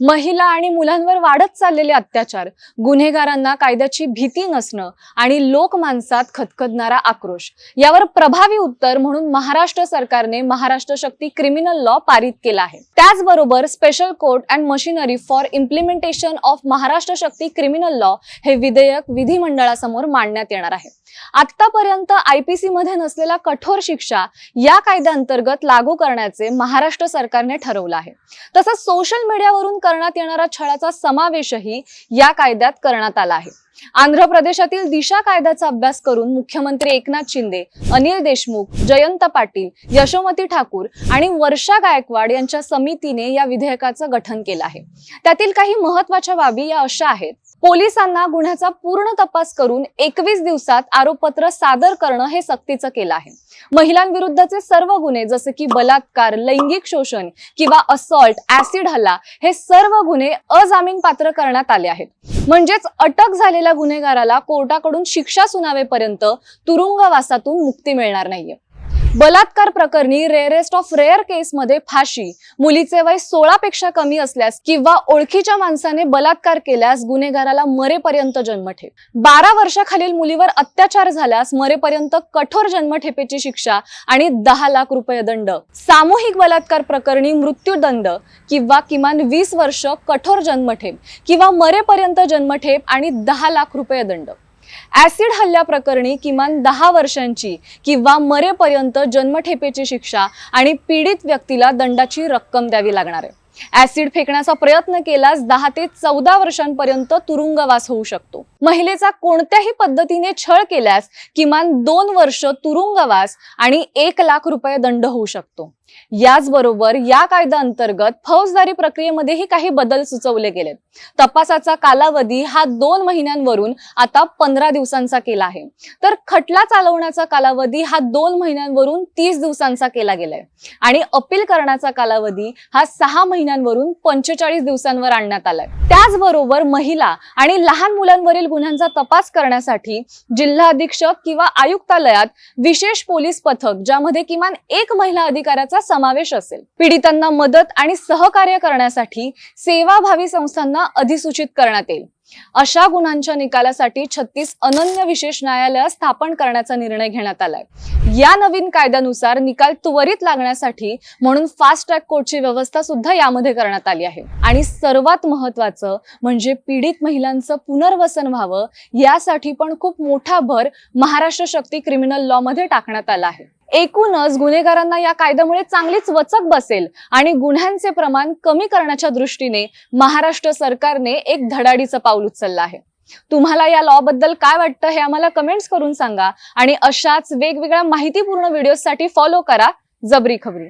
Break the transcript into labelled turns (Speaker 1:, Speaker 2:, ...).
Speaker 1: महिला आणि मुलांवर वाढत चाललेले अत्याचार गुन्हेगारांना कायद्याची भीती नसणं आणि लोकमानसात खदखदणारा आक्रोश यावर प्रभावी उत्तर म्हणून महाराष्ट्र सरकारने महाराष्ट्र शक्ती क्रिमिनल लॉ पारित केला आहे. त्याचबरोबर special court and machinery for implementation of Maharashtra Shakti criminal law हे विधेयक विधिमंडळासमोर मांडण्यात येणार आहे. आतापर्यंत आयपीसी मध्ये नसलेला कठोर शिक्षा या कायद्याअंतर्गत लागू करण्याचे महाराष्ट्र सरकारने ठरवलं आहे. तसंच सोशल मीडियावरून करण्यात येणारा छळाचा समावेशही या कायद्यात करण्यात आला आहे. आंध्र प्रदेशातील दिशा कायद्याचा अभ्यास करून मुख्यमंत्री एकनाथ शिंदे अनिल देशमुख जयंत पाटील यशोमती ठाकूर आणि वर्षा गायकवाड यांच्या समितीने या विधेयकाचं गठन केलं आहे. त्यातील काही महत्त्वाच्या बाबी या अशा आहेत. पोलिसांना गुन्ह्याचा पूर्ण तपास करून एकवीस दिवसात आरोपपत्र सादर करणं हे सक्तीचं केलं आहे. महिलांविरुद्धचे सर्व गुन्हे जसे की बलात्कार लैंगिक शोषण किंवा असॉल्ट ऍसिड हल्ला हे सर्व गुन्हे अजामीन पात्र करण्यात आले आहेत. म्हणजेच अटक झालेल्या गुन्हेगाराला कोर्टाकडून शिक्षा सुनावेपर्यंत तुरुंगवासातून मुक्ती मिळणार नाहीये. बलात्कार प्रकरणी रेअरेस्ट ऑफ रेअर केसमध्ये फाशी. मुलीचे वय सोळा पेक्षा कमी असल्यास किंवा ओळखीच्या माणसाने बलात्कार केल्यास गुन्हेगाराला मरेपर्यंत जन्मठेप. बारा वर्षाखालील मुलीवर अत्याचार झाल्यास मरेपर्यंत कठोर जन्मठेपेची शिक्षा आणि दहा लाख रुपये दंड. सामूहिक बलात्कार प्रकरणी मृत्यूदंड किंवा किमान वीस वर्ष कठोर जन्मठेप किंवा मरेपर्यंत जन्मठेप आणि दहा लाख रुपये दंड. ऍसिड हल्ल्याप्रकरणी किमान दहा वर्षांची किंवा मरेपर्यंत जन्मठेपेची शिक्षा आणि पीडित व्यक्तीला दंडाची रक्कम द्यावी लागणार आहे. ऍसिड फेकण्याचा प्रयत्न केल्यास दहा ते चौदा वर्षांपर्यंत तुरुंगवास होऊ शकतो. महिलेचा कोणत्याही पद्धतीने छळ केल्यास किमान दोन वर्ष तुरुंगवास आणि एक लाख रुपये दंड होऊ शकतो. याचबरोबर या कायद्याअंतर्गत फौजदारी प्रक्रियेमध्येही काही बदल सुचवले गेलेत. तपासाचा कालावधी हा दोन महिन्यांवरून आता पंधरा दिवसांचा केला आहे. तर खटला चालवण्याचा कालावधी हा दोन महिन्यांवरून तीस दिवसांचा केला गेलाय. आणि अपील करण्याचा कालावधी हा सहा महिन्यांवरून पंचेचाळीस दिवसांवर आणण्यात आलाय. त्याचबरोबर महिला आणि लहान मुलांवरील गुन्ह्यांचा तपास करण्यासाठी जिल्हा अधीक्षक किंवा आयुक्तालयात विशेष पोलीस पथक ज्यामध्ये किमान एक महिला अधिकाऱ्याचा समावेश असेल. पीडितांना मदत आणि सहकार्य करण्यासाठी सेवाभावी संस्थांना अधिसूचित करण्यात येईल. अशा गुन्ह्यांच्या निकालासाठी छत्तीस अनन्य विशेष न्यायालय स्थापन करण्याचा निर्णय घेण्यात आलाय. या नवीन कायद्यानुसार निकाल त्वरित लागण्यासाठी म्हणून फास्ट ट्रॅक कोर्टची व्यवस्था सुद्धा यामध्ये करण्यात आली आहे. आणि सर्वात महत्वाचं म्हणजे पीडित महिलांचं पुनर्वसन व्हावं यासाठी पण खूप मोठा भर महाराष्ट्र शक्ती क्रिमिनल लॉ मध्ये टाकण्यात आला आहे. एकूणच गुन्हेगारांना या कायद्यामुळे चांगलीच वचक बसेल आणि गुन्ह्यांचे प्रमाण कमी करण्याच्या दृष्टीने महाराष्ट्र सरकारने एक धडाडीचं पाऊल उचललं आहे. तुम्हाला या लॉ बद्दल काय वाटतं हे आम्हाला कमेंट्स करून सांगा आणि अशाच वेगवेगळ्या माहितीपूर्ण व्हिडिओसाठी फॉलो करा जबरी खबरी.